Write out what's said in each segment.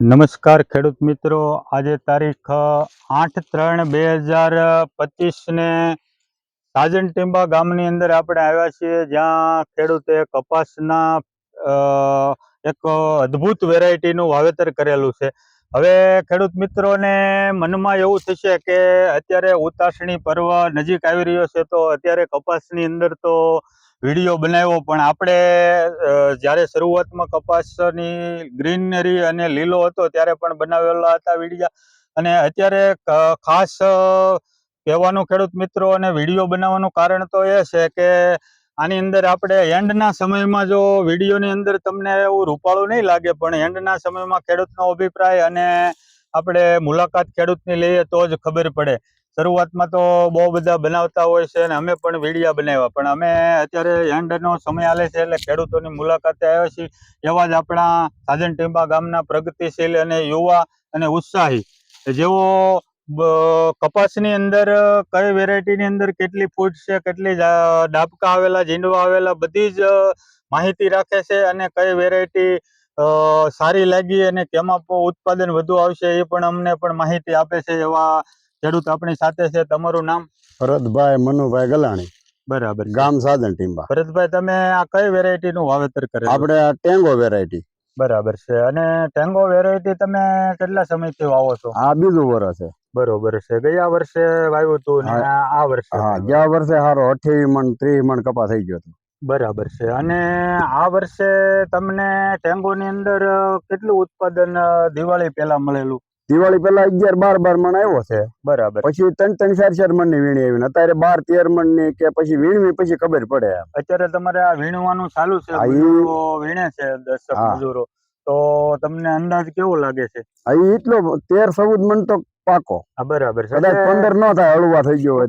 નમસ્કાર ખેડૂત મિત્રો. આજે તારીખ આઠ ત્રણ બે હજાર પચીસને સાજન ટીંબા ગામની અંદર આપણે આવ્યા છીએ, જ્યાં ખેડૂતે કપાસના એક અદ્ભુત વેરાયટીનું વાવેતર કરેલું છે. હવે ખેડૂત મિત્રોને મનમાં એવું થશે કે અત્યારે ઉતાસણી પર્વ નજીક આવી રહ્યો છે, તો અત્યારે કપાસની અંદર તો વીડિયો બનાવ્યો, પણ આપણે જ્યારે શરૂઆતમાં કપાસની ગ્રીનરી અને લીલો હતો, ત્યારે પણ બનાવેલા હતા વિડીયા. અને અત્યારે ખાસ કહેવાનું ખેડૂત મિત્રો અને વીડિયો બનાવવાનું કારણ તો એ છે કે, આની અંદર આપણે એન્ડના સમયમાં જો વિડીયોની અંદર તમને એવું રૂપાળું નહીં લાગે, પણ એન્ડના સમયમાં ખેડૂતનો અભિપ્રાય અને આપણે મુલાકાત ખેડૂતની લઈએ તો જ ખબર પડે. શરૂઆતમાં તો બહુ બધા બનાવતા હોય છે અને અમે પણ વીડિયા બનાવ્યા. પણ અમે અત્યારે એન્ડનો સમય આલે છે એટલે ખેડૂતોની મુલાકાતે આવ્યા છીએ. એવા જ આપણા સાજન ટીંબા ગામના પ્રગતિશીલ અને યુવા અને ઉત્સાહી. જેઓ કપાસની અંદર કઈ વેરાયટીની અંદર કેટલી ફૂટ છે, કેટલી ડાબકા આવેલા, ઝીંડવા આવેલા, બધી જ માહિતી રાખે છે અને કઈ વેરાયટી સારી લાગી અને કેમાં ઉત્પાદન વધુ આવશે એ પણ અમને પણ માહિતી આપે છે એવા ખેડૂત આપણી સાથે છે. તમારું નામ? ભરતભાઈ મનુભાઈ ગલાણી. બરાબર. ગામ સાધન ટીમ્બા ભરતભાઈ તમે આ કઈ વેરાયટી નું વાવેતર કરે આપણે આ ટેંગો વેરાયટી બરાબર છે. અને ટેંગો વેરાયટી તમે કેટલા સમયથી વાવો છો? આ બીજું વર્ષ છે. બરોબર છે. ગયા વર્ષે વાવ્યું હતું ને આ વર્ષે હા ગયા વર્ષે હારો અઠ્યાવીસ મણ ત્રીસ મણ કપા થઈ ગયો હતો. બરાબર છે. અને આ વર્ષે તમને ટેંગોની અંદર કેટલું ઉત્પાદન દિવાળી પહેલા મળેલું? દિવાળી પેલા અગિયાર બાર બાર મણ આવ્યો છે. બરાબર. પછી ત્રણ ત્રણ ચાર ચાર મણની વીણી આવી અત્યારે બાર તેર મણની કે પછી વીણવી પછી ખબર પડે અત્યારે તમારે આ વીણવાનું ચાલુ છે વીણે છે દર્શક મજૂરો. તો તમને અંદાજ કેવો લાગે છે? આ એટલો તેર ચૌદ મણ તો પાકો. બરાબર છે. કદાચ પંદર ન થાય હળવા થઈ ગયો હોય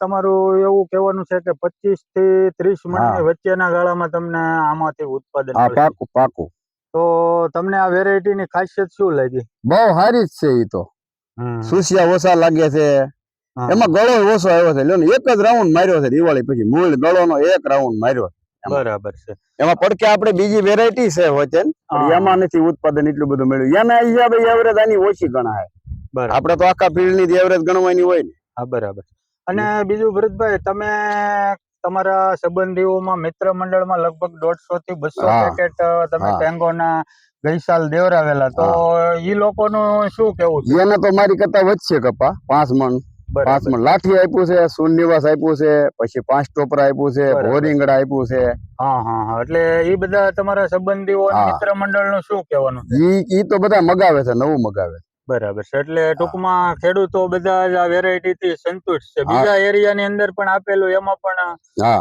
તમારું એવું કહેવાનું છે કે પચીસથી ત્રીસ મણ વચ્ચેના ગાળામાં તમને આમાંથી ઉત્પાદન પાકું પાકું. તો તમને આ વેરાયટીની ખાસિયત શું લાગી? બહુ સારી જ છે એ તો. સુસિયા ઓછા લાગે છે. એમાં ગળો ઓછો આવ્યો છે. લ્યો એક જ રાઉન્ડ માર્યો છે દિવાળી પછી. મૂળ ગળો નો એક રાઉન્ડ માર્યો બરાબર છે. એમાં પડકે આપણે બીજી વેરાયટી છે વચ્ચે એમાં નથી ઉત્પાદન એટલું બધું મળ્યું. એના હિસાબે એવરેજ આની ઓછી ગણાય. બરાબર. આપણે તો આખા ફિલ્ડની એવરેજ ગણવાની હોય ને. હા બરાબર. અને બીજું ભરતભાઈ તમે તમારા સંબંધીઓમાં મિત્ર મંડળમાં લગભગ દોઢસો થી બસો પેકેટ તમે. ટેંગોના ગઈ સાલ દેવરાવેલા. તો ઈ લોકોનું શું કેવું છે? એને તો મારી કરતા વધશે કપા પાંચ મણ. પાંચ મણ. લાઠી આપ્યું છે સુનનિવાસ આપ્યું છે પછી પાંચ ટોપરા આપ્યું છે. ભોરીંગડા આપ્યું છે. હા હા હા. એટલે ઈ બધા તમારા સંબંધીઓ. મિત્ર મંડળનું શું કહેવાનું ઈ ઈ તો બધા મગાવે છે નવું મગાવે. છે બરાબર છે. એટલે ટૂંકમાં ખેડૂતો બધા જ આ વેરાયટી થી સંતુષ્ટ છે. બીજા એરિયા ની અંદર પણ આપેલું એમાં પણ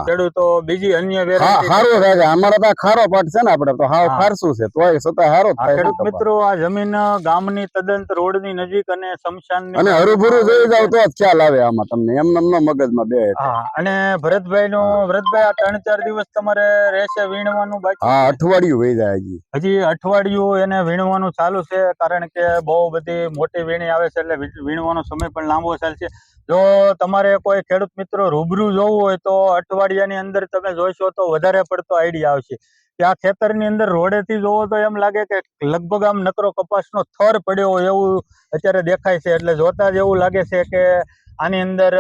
ખેડૂતો બીજી અન્ય વેરાયટી સારો થાય અમારા તો ખારો પાટ છે ને આપણે તો હાવ ખારસું છે. તોય છતાં હારો થાય ખેડૂત મિત્રો આ જમીન ગામની તદ્દન રોડની નજીક અને શમશાનની અને હરુભરું જોઈ જાવ તો ખ્યાલ આવે આમાં તમને. એમ નમ મગજમાં બે હા અને ભરતભાઈ નું ભરતભાઈ આ ત્રણ ચાર દિવસ તમારે રહેશે વીણવાનું બાકી હા અઠવાડિયું વહી જાય હજી. હજી અઠવાડિયું એને વીણવાનું ચાલુ છે કારણ કે બહુ બધી મોટી વીણી આવે છે એટલે વીણવાનો સમય પણ લાંબો ચાલશે જો તમારે કોઈ ખેડૂત મિત્રો રૂબરૂ જોવું હોય તો અઠવાડિયાની અંદર તમે જોઈશો તો વધારે પડતો આઈડિયા આવશે. કે આ ખેતરની અંદર રોડેથી જોવો તો એમ લાગે કે લગભગ આમ નકરો કપાસનો થર પડ્યો હોય એવું અત્યારે દેખાય છે. એટલે જોતા જ એવું લાગે છે કે આની અંદર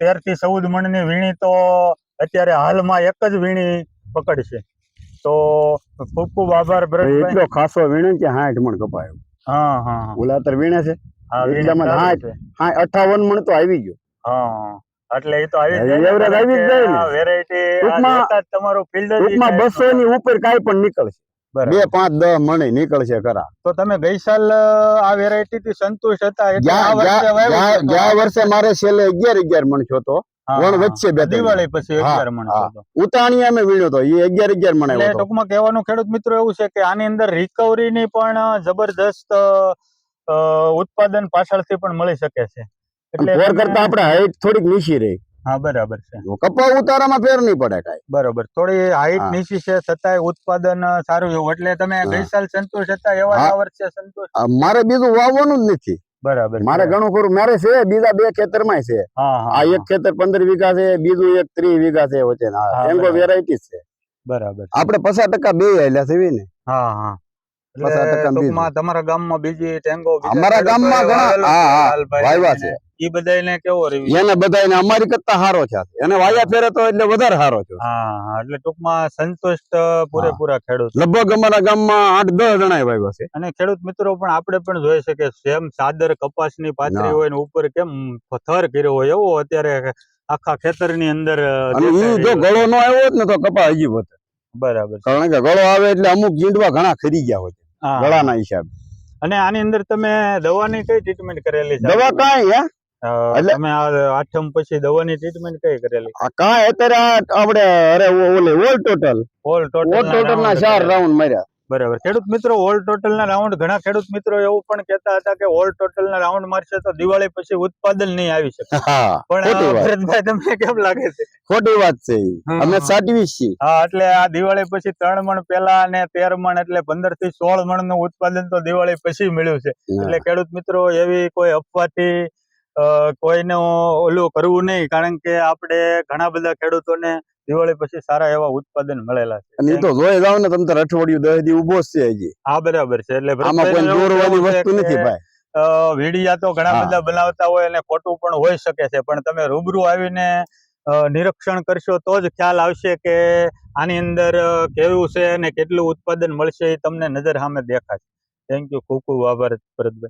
તેરથી ચૌદ મણની વીણી તો અત્યારે હાલમાં એક જ વીણી પકડશે. તો ખૂબ ખૂબ આભાર એટલો ખાસો વીણે કે હાઠ મણ કપાયો. હા વીણે છે? હા. છે. અઠાવન મણ તો આવી ગયો. હા એટલે એ તો આવી જ હવે જાય ને, average આવી જ જાય વેરાયટી ટૂંકમાં- તમારું ફિલ્ડ ટૂંકમાં બસો ની ઉપર કાંઈ પણ નીકળશે. બે પાંચ દસ મણે નીકળશે ખરા. તો તમે ગઈ સાલ આ વેરાયટી થી સંતુષ્ટ હતા? ગયા વર્ષે છે? મારે છેલ્લે અગિયાર અગિયાર મણ થયો તો. વણ. વચ્ચે બે દિવાળી પછી અગિયાર મણ ઉતાણી અમે વીણ્યો તો એ અગિયાર અગિયાર મણ એટલે ટૂંકમાં કહેવાનું ખેડૂત મિત્રો એવું છે કે આની અંદર રિકવરી ની પણ જબરદસ્ત ઉત્પાદન પાછળથી પણ મળી શકે છે. એટલે પોર કરતા આપણે હાઈટ થોડીક નીચી રહી. હા બરાબર છે. કપા ઉતારામાં ફેર નહીં પડે કાંઈ. બરોબર. થોડી હાઈટ. નીચી છે છતાંય ઉત્પાદન સારું એવું. એટલે તમે. ગઈ સાલ સંતોષ હતા એવા આ વર્ષે સંતોષ મારે બીજું વાવવાનું જ નથી. બરાબર મારે ઘણું ખરું. મારે છે બીજા બે ખેતરમાં છે. હા હા આ એક ખેતર પંદર વીઘા છે બીજું એક ત્રીસ વીઘા છે વચ્ચે. એંગો વેરાયટી છે. બરાબર આપડે આપણે પચાસ ટકા બે આવેલા છે ને હા હા. તમારા ગામમાં બીજી ટેંગો અમારા ગામમાં ઘણા- હા, હા, વાવ્યા છે. ઈ બધાયને કેવો review? એને બધાયને અમારી કરતા સારો છે એને વાયા ફેરે તો એટલે વધારે સારો છે. હા એટલે ટૂંકમાં સંતુષ્ટ પૂરેપૂરા ખેડૂત. લગભગ અમારા ગામમાં આઠ દસ જણા વાવ્યા છે. અને ખેડૂત મિત્રો પણ આપણે પણ જોઈ શકીએ સેમ ચાદર કપાસની પાથરી હોય ને ઉપર કેમ થર કર્યો હોય એવો અત્યારે આખા ખેતરની અંદર જો ગળો નો આવ્યો હોત ને તો કપા હજી વધે. બરાબર કારણ કે ગળો આવે એટલે અમુક જીંડવા ઘણા ખરી ગયા હોય. ગળાના હિસાબે. અને આની અંદર તમે દવાની કઈ ટ્રીટમેન્ટ કરેલી છે? દવા કાંઈ હે? તમે આ આઠમ પછી દવાની ટ્રીટમેન્ટ કઈ કરેલી? કાંઈ અત્યારે આપણે અરે ઓલે all total all total all total ના ચાર રાઉન્ડ માર્યા. બરાબર. ખેડૂત મિત્રો ઓલ ટોટલ ના રાઉન્ડ ઘણા ખેડૂત મિત્રો એવું પણ કહેતા હતા કે ઓલ ટોટલ ના રાઉન્ડ મારશે તો દિવાળી પછી ઉત્પાદન નહીં આવી શકે. પણ ભરતભાઈ તમને કેમ લાગે છે? ખોટી વાત છે અમે સાચવી છીએ. હા એટલે આ દિવાળી પછી ત્રણ મણ પેલા અને તેર મણ એટલે પંદરથી સોળ મણનું ઉત્પાદન તો દિવાળી પછી મળ્યું છે. એટલે ખેડૂત મિત્રો એવી કોઈ અફવાથી કોઈનું ઓલું કરવું નહીં કારણ કે આપણે ઘણા બધા ખેડૂતોને દિવાળી પછી સારા એવા ઉત્પાદન મળેલા અને છે ઈ તો જોઈ જાવ ને તમે અઠવાડિયું દસ દી ઊભો છે હજી. હા બરાબર છે એટલે આમાં કોઈ દોરવાની વસ્તુ નથી ભાઈ. વીડિયા તો ઘણા બધા બનાવતા હોય અને ખોટું પણ હોઈ શકે છે પણ તમે રૂબરૂ આવીને નિરીક્ષણ કરશો તો જ ખ્યાલ આવશે કે આની અંદર કેવું છે અને કેટલું ઉત્પાદન મળશે એ તમને નજર સામે દેખાશે. થેન્ક યુ ખૂબ ખૂબ આભાર ભરતભાઈ.